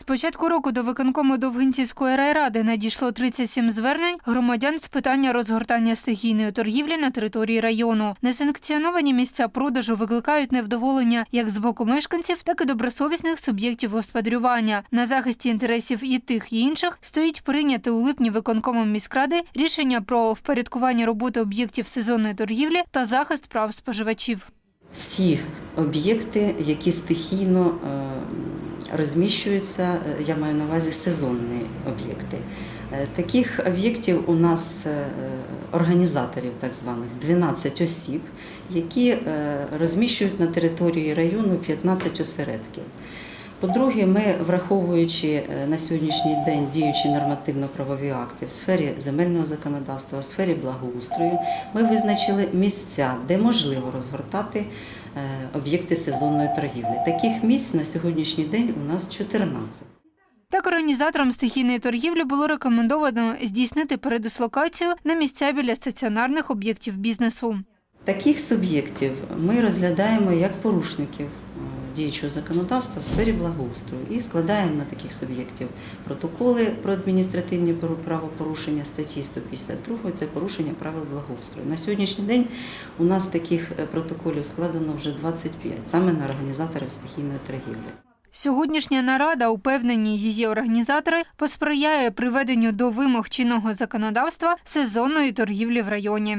З початку року до виконкому Довгинцівської райради надійшло 37 звернень громадян з питання розгортання стихійної торгівлі на території району. Несанкціоновані місця продажу викликають невдоволення як з боку мешканців, так і добросовісних суб'єктів господарювання. На захисті інтересів і тих, і інших стоїть прийняти у липні виконкомом міськради рішення про впорядкування роботи об'єктів сезонної торгівлі та захист прав споживачів. всі об'єкти, які стихійно е, розміщуються, е, я маю на увазі сезонні об'єкти. Е, Таких об'єктів у нас е, організаторів, так званих, 12 осіб, які розміщують на території району 15 осередків. По-друге, ми, враховуючи е, на сьогоднішній день діючі нормативно-правові акти в сфері земельного законодавства, в сфері благоустрою, ми визначили місця, де можливо розгортати е, об'єкти сезонної торгівлі. Таких місць на сьогоднішній день у нас 14. Так, організаторам стихійної торгівлі було рекомендовано здійснити передислокацію на місця біля стаціонарних об'єктів бізнесу. Таких суб'єктів ми розглядаємо як порушників е, діючого законодавства в сфері благоустрою і складаємо на таких суб'єктів протоколи про адміністративні пору- правопорушення статті 152 – це порушення правил благоустрою. На сьогоднішній день у нас таких е, протоколів складено вже 25, саме на організаторів стихійної торгівлі. Сьогоднішня нарада, упевнені її організатори, посприяє приведенню до вимог чинного законодавства сезонної торгівлі в районі.